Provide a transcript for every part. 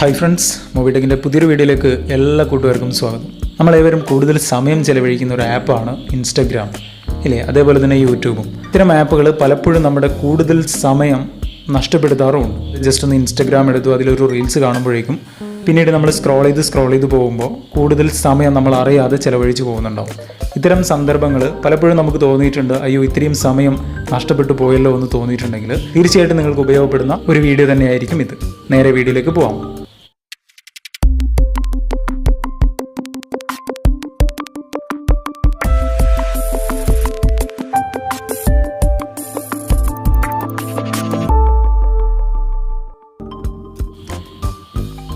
Hi friends മൊബിടെക്കിന്റെ പുതിയൊരു വീഡിയോയിലേക്ക് എല്ലാ കൂട്ടുകാർക്കും സ്വാഗതം. നമ്മളേവരും കൂടുതൽ സമയം ചെലവഴിക്കുന്ന ഒരു ആപ്പാണ് ഇൻസ്റ്റഗ്രാം ഇല്ലേ? അതേപോലെ തന്നെ യൂട്യൂബും. ഇത്തരം ആപ്പുകൾ പലപ്പോഴും നമ്മുടെ കൂടുതൽ സമയം നഷ്ടപ്പെടുത്താറുമുണ്ട്. ജസ്റ്റ് ഒന്ന് ഇൻസ്റ്റഗ്രാം എടുത്തു അതിലൊരു റീൽസ് കാണുമ്പോഴേക്കും പിന്നീട് നമ്മൾ സ്ക്രോൾ ചെയ്ത് സ്ക്രോൾ ചെയ്ത് പോകുമ്പോൾ കൂടുതൽ സമയം നമ്മൾ അറിയാതെ ചിലവഴിച്ച് പോകുന്നുണ്ടാവും. ഇത്തരം സന്ദർഭങ്ങൾ പലപ്പോഴും നമുക്ക് തോന്നിയിട്ടുണ്ട് അയ്യോ ഇത്രയും സമയം നഷ്ടപ്പെട്ടു പോയല്ലോ എന്ന് തോന്നിയിട്ടുണ്ടെങ്കിൽ തീർച്ചയായിട്ടും നിങ്ങൾക്ക് ഉപയോഗപ്പെടുന്ന ഒരു വീഡിയോ തന്നെയായിരിക്കും ഇത്. നേരെ വീഡിയോയിലേക്ക് പോവാം.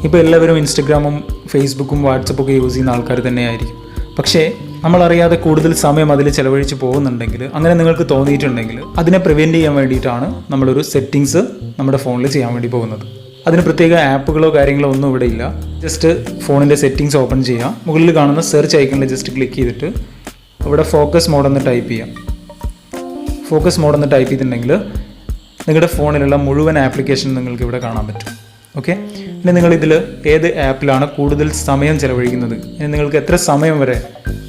ഇപ്പോൾ എല്ലാവരും ഇൻസ്റ്റഗ്രാമും ഫേസ്ബുക്കും വാട്സപ്പൊക്കെ യൂസ് ചെയ്യുന്ന ആൾക്കാർ തന്നെയായിരിക്കും. പക്ഷേ നമ്മളറിയാതെ കൂടുതൽ സമയം അതിൽ ചിലവഴിച്ച് പോകുന്നുണ്ടെങ്കിൽ അങ്ങനെ നിങ്ങൾക്ക് തോന്നിയിട്ടുണ്ടെങ്കിൽ അതിനെ പ്രിവെന്റ് ചെയ്യാൻ വേണ്ടിയിട്ടാണ് നമ്മളൊരു സെറ്റിങ്സ് നമ്മുടെ ഫോണിൽ ചെയ്യാൻ വേണ്ടി പോകുന്നത്. അതിന് പ്രത്യേക ആപ്പുകളോ കാര്യങ്ങളോ ഒന്നും ഇവിടെ ഇല്ല. ജസ്റ്റ് ഫോണിന്റെ സെറ്റിങ്സ് ഓപ്പൺ ചെയ്യുക മുകളിൽ കാണുന്ന സെർച്ച് ഐക്കണിൽ ജസ്റ്റ് ക്ലിക്ക് ചെയ്തിട്ട് ഇവിടെ ഫോക്കസ് മോഡെന്ന് ടൈപ്പ് ചെയ്യാം. ഫോക്കസ് മോഡെന്ന് ടൈപ്പ് ചെയ്തിട്ടുണ്ടെങ്കിൽ നിങ്ങളുടെ ഫോണിലുള്ള മുഴുവൻ ആപ്ലിക്കേഷൻ നിങ്ങൾക്ക് ഇവിടെ കാണാൻ പറ്റും. ഓക്കെ ഇനി നിങ്ങൾ ഇതിൽ ഏത് ആപ്പിലാണ് കൂടുതൽ സമയം ചിലവഴിക്കുന്നത്? നിങ്ങൾക്ക് എത്ര സമയം വരെ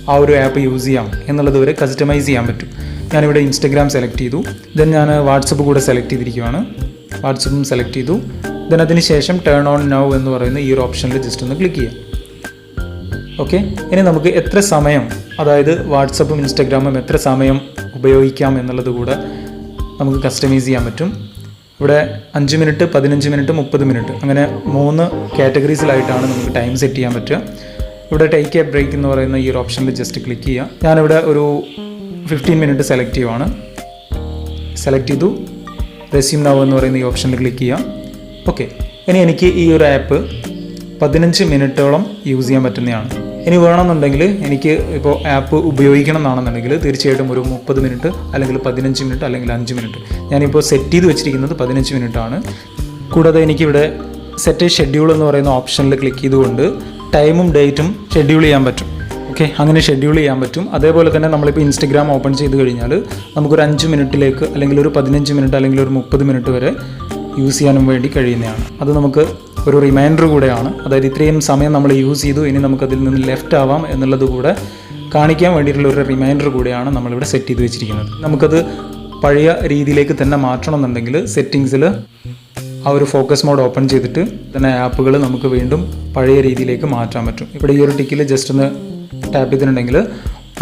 ആ ഒരു ആപ്പ് യൂസ് ചെയ്യാം എന്നുള്ളത് വരെ കസ്റ്റമൈസ് ചെയ്യാൻ പറ്റും. ഞാനിവിടെ ഇൻസ്റ്റഗ്രാം സെലക്ട് ചെയ്തു. ദെൻ ഞാൻ വാട്സപ്പ് കൂടെ സെലക്ട് ചെയ്തിരിക്കുകയാണ് വാട്സപ്പും സെലക്ട് ചെയ്തു. ദെൻ അതിന് ശേഷം ടേൺ ഓൺ നൗ എന്ന് പറയുന്ന ഈ ഒരു ഓപ്ഷനിൽ ജസ്റ്റ് ഒന്ന് ക്ലിക്ക് ചെയ്യാം. ഓക്കെ ഇനി നമുക്ക് എത്ര സമയം അതായത് വാട്സപ്പും ഇൻസ്റ്റഗ്രാമും എത്ര സമയം ഉപയോഗിക്കാം എന്നുള്ളത് കൂടെ നമുക്ക് കസ്റ്റമൈസ് ചെയ്യാൻ പറ്റും. ഇവിടെ അഞ്ച് മിനിറ്റ് പതിനഞ്ച് മിനിറ്റ് മുപ്പത് മിനിറ്റ്. അങ്ങനെ മൂന്ന് കാറ്റഗറീസിലായിട്ടാണ് നമുക്ക് ടൈം സെറ്റ് ചെയ്യാൻ പറ്റുക. ഇവിടെ ടേക്ക് എ ബ്രേക്ക് എന്ന് പറയുന്ന ഈ ഒരു ഓപ്ഷനിൽ ജസ്റ്റ് ക്ലിക്ക് ചെയ്യുക. ഞാനിവിടെ ഒരു ഫിഫ്റ്റീൻ മിനിറ്റ് സെലക്ട് ചെയ്യുവാണ്. സെലക്ട് ചെയ്തു. റെസ്യൂം നൗ എന്ന് പറയുന്ന ഈ ഓപ്ഷനിൽ ക്ലിക്ക് ചെയ്യുക. ഓക്കെ ഇനി എനിക്ക് ഈ ഒരു ആപ്പ് പതിനഞ്ച് മിനിറ്റോളം യൂസ് ചെയ്യാൻ പറ്റുന്നതാണ്. ഇനി വേണമെന്നുണ്ടെങ്കിൽ എനിക്ക് ഇപ്പോൾ ആപ്പ് ഉപയോഗിക്കണം എന്നാണെന്നുണ്ടെങ്കിൽ തീർച്ചയായിട്ടും ഒരു മുപ്പത് മിനിറ്റ് അല്ലെങ്കിൽ പതിനഞ്ച് മിനിറ്റ് അല്ലെങ്കിൽ അഞ്ച് മിനിറ്റ്. ഞാനിപ്പോൾ സെറ്റ് ചെയ്ത് വെച്ചിരിക്കുന്നത് പതിനഞ്ച് മിനിറ്റ് ആണ് കൂടാതെ എനിക്കിവിടെ സെറ്റ് ഷെഡ്യൂൾ എന്ന് പറയുന്ന ഓപ്ഷനിൽ ക്ലിക്ക് ചെയ്തുകൊണ്ട് ടൈമും ഡേറ്റും ഷെഡ്യൂൾ ചെയ്യാൻ പറ്റും. ഓക്കെ അങ്ങനെ ഷെഡ്യൂൾ ചെയ്യാൻ പറ്റും. അതേപോലെ തന്നെ നമ്മളിപ്പോൾ ഇൻസ്റ്റഗ്രാം ഓപ്പൺ ചെയ്ത് കഴിഞ്ഞാൽ നമുക്കൊരു അഞ്ച് മിനിറ്റിലേക്ക് അല്ലെങ്കിൽ ഒരു പതിനഞ്ച് മിനിറ്റ് അല്ലെങ്കിൽ ഒരു മുപ്പത് മിനിറ്റ് വരെ യൂസ് ചെയ്യാനും വേണ്ടി കഴിയുന്നതാണ്. അത് നമുക്ക് ഒരു റിമൈൻഡർ കൂടെയാണ്. അതായത് ഇത്രയും സമയം നമ്മൾ യൂസ് ചെയ്തു ഇനി നമുക്കതിൽ നിന്ന് ലെഫ്റ്റ് ആവാം എന്നുള്ളത് കൂടെ കാണിക്കാൻ വേണ്ടിയിട്ടുള്ള ഒരു റിമൈൻഡർ കൂടെയാണ് നമ്മളിവിടെ സെറ്റ് ചെയ്ത് വെച്ചിരിക്കുന്നത്. നമുക്കത് പഴയ രീതിയിലേക്ക് തന്നെ മാറ്റണം എന്നുണ്ടെങ്കിൽ സെറ്റിങ്സിൽ ആ ഒരു ഫോക്കസ് മോഡ് ഓപ്പൺ ചെയ്തിട്ട് തന്നെ ആപ്പുകൾ നമുക്ക് വീണ്ടും പഴയ രീതിയിലേക്ക് മാറ്റാൻ പറ്റും. ഇവിടെ ഈ ഒരു ടിക്കിൽ ജസ്റ്റ് ഒന്ന് ടാപ്പ് ചെയ്തിട്ടുണ്ടെങ്കിൽ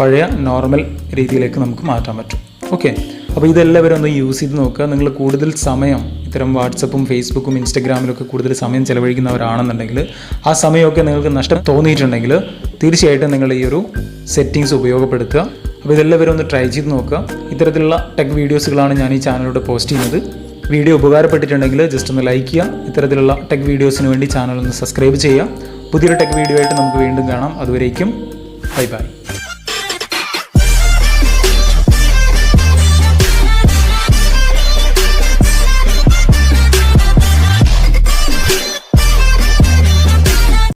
പഴയ നോർമൽ രീതിയിലേക്ക് നമുക്ക് മാറ്റാൻ പറ്റും. ഓക്കെ അപ്പോൾ ഇതെല്ലാവരും ഒന്ന് യൂസ് ചെയ്ത് നോക്കുക. നിങ്ങൾ കൂടുതൽ സമയം ഇത്തരം വാട്സപ്പും ഫേസ്ബുക്കും ഇൻസ്റ്റഗ്രാമിലൊക്കെ കൂടുതൽ സമയം ചിലവഴിക്കുന്നവരാണെന്നുണ്ടെങ്കിൽ ആ സമയമൊക്കെ നിങ്ങൾക്ക് നഷ്ടം തോന്നിയിട്ടുണ്ടെങ്കിൽ തീർച്ചയായിട്ടും നിങ്ങൾ ഈ ഒരു സെറ്റിങ്സ് ഉപയോഗപ്പെടുത്തുക. അപ്പോൾ ഇതെല്ലാവരും ഒന്ന് ട്രൈ ചെയ്ത് നോക്കുക. ഇത്തരത്തിലുള്ള ടെക് വീഡിയോസുകളാണ് ഞാൻ ഈ ചാനലിലൂടെ പോസ്റ്റ് ചെയ്യുന്നത്. വീഡിയോ ഉപകാരപ്പെട്ടിട്ടുണ്ടെങ്കിൽ ജസ്റ്റ് ഒന്ന് ലൈക്ക് ചെയ്യുക. ഇത്തരത്തിലുള്ള ടെക് വീഡിയോസിന് വേണ്ടി ചാനൽ ഒന്ന് സബ്സ്ക്രൈബ് ചെയ്യുക. പുതിയൊരു ടെക് വീഡിയോ ആയിട്ട് നമുക്ക് വീണ്ടും കാണാം. അതുവരേക്കും ബൈ ബൈ